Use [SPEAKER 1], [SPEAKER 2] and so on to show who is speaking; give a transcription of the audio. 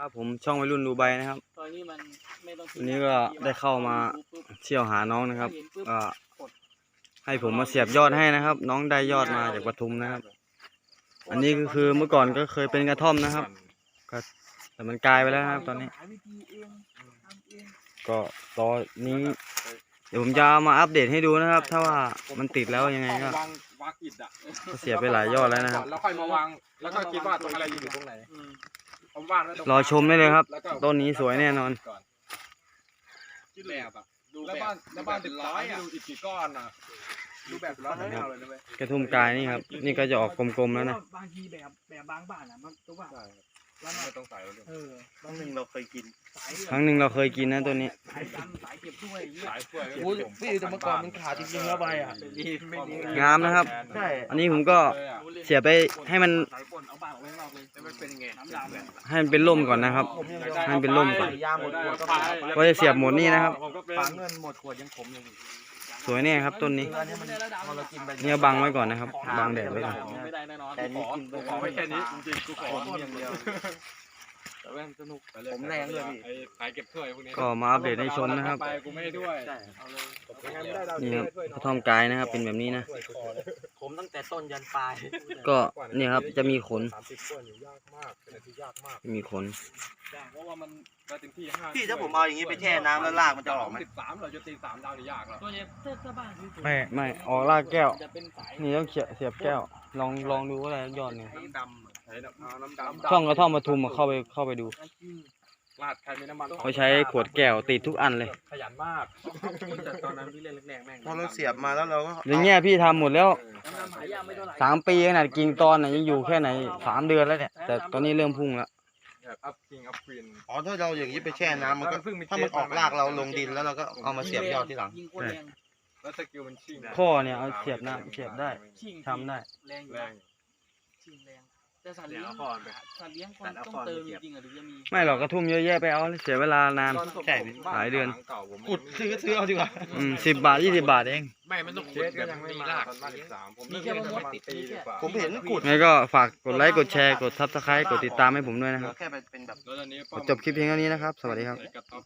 [SPEAKER 1] ครับผมช่องวัยรุ่นดูใบนะครับ
[SPEAKER 2] ตอนนี้มันไม่ต้อง
[SPEAKER 1] วันนี้ก็ได้เข้ามาเที่ยวหาน้องนะครับก็ให้ผมมาเสียบยอดให้นะครับ น้องได้ยอดมาจากปทุมนะครับ อันนี้ก็คือเมื่อก่อนก็เคยเป็นกระท่อมนะครับ ก็แต่มันกลายไปแล้วนะครับ ตอนนี้
[SPEAKER 2] หาวิธีเองทำเอง
[SPEAKER 1] ก็ตอนนี้ เดี๋ยวผมจะเอามาอัปเดตให้ดูนะครับ ถ้าว่ามันติดแล้วยังไงก็
[SPEAKER 3] วางวางอิฐอะ
[SPEAKER 1] ก็เสียไปหลายยอดแล้วนะครับ
[SPEAKER 3] แล้วค่อยมาวาง แล้วก็คิดว่าตรงอะไรอยู่ตรงไหน
[SPEAKER 2] อืม
[SPEAKER 3] ผม วางไว้ตรง
[SPEAKER 1] รอชมได้เลยครับ
[SPEAKER 3] แล้วก็
[SPEAKER 1] ต้นนี้สวยแน่นอน
[SPEAKER 3] ก่อน
[SPEAKER 4] คิดแบบอะดู
[SPEAKER 3] แล้ว
[SPEAKER 4] แบบ
[SPEAKER 3] บ้านแล้วบ้านตึก
[SPEAKER 4] ร้
[SPEAKER 3] ร้
[SPEAKER 4] อ
[SPEAKER 3] อยย
[SPEAKER 4] อะ
[SPEAKER 3] ดูอิฐกี่ก้อนอะดูแบบร้อยไม่เอาเลยนะเว้ย
[SPEAKER 1] กระทุ่มกายนี่ครับ นี่ก็จะออกกลมๆแล้วนะ
[SPEAKER 2] บางทีแบบแบบบางบ้านอะมันตัวว่า
[SPEAKER 3] ใช่
[SPEAKER 2] แล้ว
[SPEAKER 3] ไม่
[SPEAKER 2] มัน
[SPEAKER 3] ต้องใส่แล้วด้วย
[SPEAKER 2] เออ
[SPEAKER 4] ครั้งหนึ่งเราเคยกิน
[SPEAKER 2] สาย
[SPEAKER 1] ครั้งหนึ่งเราเคยกินนะตัวนี้
[SPEAKER 2] สายกันสายเก็บด้วยอย่างเงี้ย
[SPEAKER 3] สายถ้วย
[SPEAKER 4] โอ้ยพี่แต่เมื่อก่อนมันขาดจริงๆแล้วใบอะ
[SPEAKER 3] ดีไม่ดี
[SPEAKER 1] งามนะครับ
[SPEAKER 4] ใช่
[SPEAKER 1] อันนี้ผมก็เสียบไปให้มัน
[SPEAKER 2] สายปนเอาบ้านออกไปข้างนอกเลย
[SPEAKER 3] แล้วมันเป็นไง
[SPEAKER 2] น้ำดำเนี่ย
[SPEAKER 1] ให้มันเป็นร่มก่อนนะครับ
[SPEAKER 4] ผมยัง
[SPEAKER 1] ให้มันเป็นร่มก่อน
[SPEAKER 4] ยาหมดขวดก็
[SPEAKER 1] ก็จะเสียบหมดนี่นะครับ
[SPEAKER 3] ผมก็เป็น
[SPEAKER 4] ฝาเงินหมดขวดยังขมอยู่
[SPEAKER 1] สวยแน่ครับต้นนี้
[SPEAKER 4] อันนี้มันพอเรากินไป
[SPEAKER 1] เนี่ยบังไว้ก่อนนะครับบังแดดไว้ก่อน
[SPEAKER 2] ไม่ได้แน่นอน
[SPEAKER 4] แต่นี่กินไป
[SPEAKER 3] ขอไว้แค่นี้จริงๆกูขอ
[SPEAKER 4] ผมอย่างเดียว
[SPEAKER 3] แต่ว่าสนุกไปเลย
[SPEAKER 4] ผมแรงด้วยพี่
[SPEAKER 3] ไอ้สายเก็บถ้วยพวกนี้
[SPEAKER 1] ก็มาอัปเดตให้ชมนะครับ
[SPEAKER 3] ไปกูไม่ให้ด้วย
[SPEAKER 4] ใช่
[SPEAKER 3] เอาเลยยังไงไม่ได้ดาว
[SPEAKER 1] นี่ครับกระท่อมกายนะครับ เป็นแบบนี้นะ
[SPEAKER 4] ผมตั้งแต่ต้นยันปลาย
[SPEAKER 1] ก็เนี่ยครับจะมีขน
[SPEAKER 3] สามสิบก้อนอยู่ยากมากเป็นอะไรที่ยากมาก
[SPEAKER 1] มีขน
[SPEAKER 3] เพราะว่ามันมาถึงที่ห้า
[SPEAKER 4] พี่ถ้าผมเอาอย่างนี้ไปแช่น้ำแล้วลากมันจะออกไหม
[SPEAKER 3] สิบสามเราจะตีสามดาวนี่ยากแล้ว
[SPEAKER 2] ตัวเนี้ยถ้าถ้าบ้านคือ
[SPEAKER 1] ไม่ไม่ออกลากแก้ว
[SPEAKER 2] จะเป็นสาย
[SPEAKER 1] นี่ต้องเสียบเสียบแก้ว ลองลองดูว่าอะไรยอดเนี่ย
[SPEAKER 3] น้ำดำใช้น้ำน้ำดำ
[SPEAKER 1] ช่องกระท่อมปทุมมาเข้าไปเข้าไปดู
[SPEAKER 3] ลาดใครมีน้ำมัน
[SPEAKER 1] เขาใช้ขวดแก้วติดทุกอันเลย
[SPEAKER 3] ขยันมาก
[SPEAKER 4] แต่ตอนนั้นพี่เล่นแรกๆแม่งพอเราเสียบมาแล้วเราก็
[SPEAKER 1] อย่างเงี้ยพี่ทำหมดแล้ว
[SPEAKER 2] น้ำดำหายากไม่เท่าไหร่
[SPEAKER 1] สามปีขนาดกิ่งตอนน่ะยังอยู่แค่ไหนสามเดือนแล้วเนี่ยแต่ตอนนี้เริ่มพุ่งแล้ว
[SPEAKER 3] แบบอัพคิงอัพควีน
[SPEAKER 5] อ๋อถ้าเราอย่างนี้ไปแช่น้ำมันก็
[SPEAKER 3] เพิ่งมี
[SPEAKER 5] ถ้ามันออกรากเราลงดินแล้วเราก็เอามาเสียบยอดที่หลัง
[SPEAKER 2] ยิงโคตรแรง
[SPEAKER 3] แล้วสกิลมันชิ่ง
[SPEAKER 1] ข้อเนี่ยเอาเสียบน้ำเสียบได้
[SPEAKER 2] ชิง
[SPEAKER 1] ทำได้
[SPEAKER 2] แรงอยู่
[SPEAKER 3] แร
[SPEAKER 2] นะ
[SPEAKER 3] ง
[SPEAKER 2] ชิงแรง แต่สัตว์เลี้ยง
[SPEAKER 4] เอาคอนไป
[SPEAKER 2] สัตว์เลี้ยงคนต้องเติมจริงๆอะถึงจะมี
[SPEAKER 1] ไม่หรอกกระทุ่มเยอะแยะไปเอาเสียเวลานาน
[SPEAKER 5] ใช่
[SPEAKER 1] หลายเดือน
[SPEAKER 5] กุดซื้อซื้อเอาดีกว่า
[SPEAKER 1] อืมสิบบาทยี่สิบบาทเอง
[SPEAKER 4] ไม่ มันต้อง
[SPEAKER 3] เชสก็ยังไม่มาตอนบ้านสิบสามผม
[SPEAKER 2] มีแค่ว่า
[SPEAKER 3] ประมาณปีกว่า
[SPEAKER 5] ผมเห็นกุด
[SPEAKER 1] ไงก็ฝากกดไลค์กดแชร์กดทับสไครต์กดติดตามให้ผมด้วยนะ
[SPEAKER 5] เห
[SPEAKER 1] ค
[SPEAKER 5] ลื
[SPEAKER 1] รั
[SPEAKER 5] อบแค่เป็นแบบ
[SPEAKER 3] แล้วตอนนี้
[SPEAKER 1] จบคลิปเพียงเท่านี้นะครับ สวัสดีครับ
[SPEAKER 3] ใส่กระต๊อบ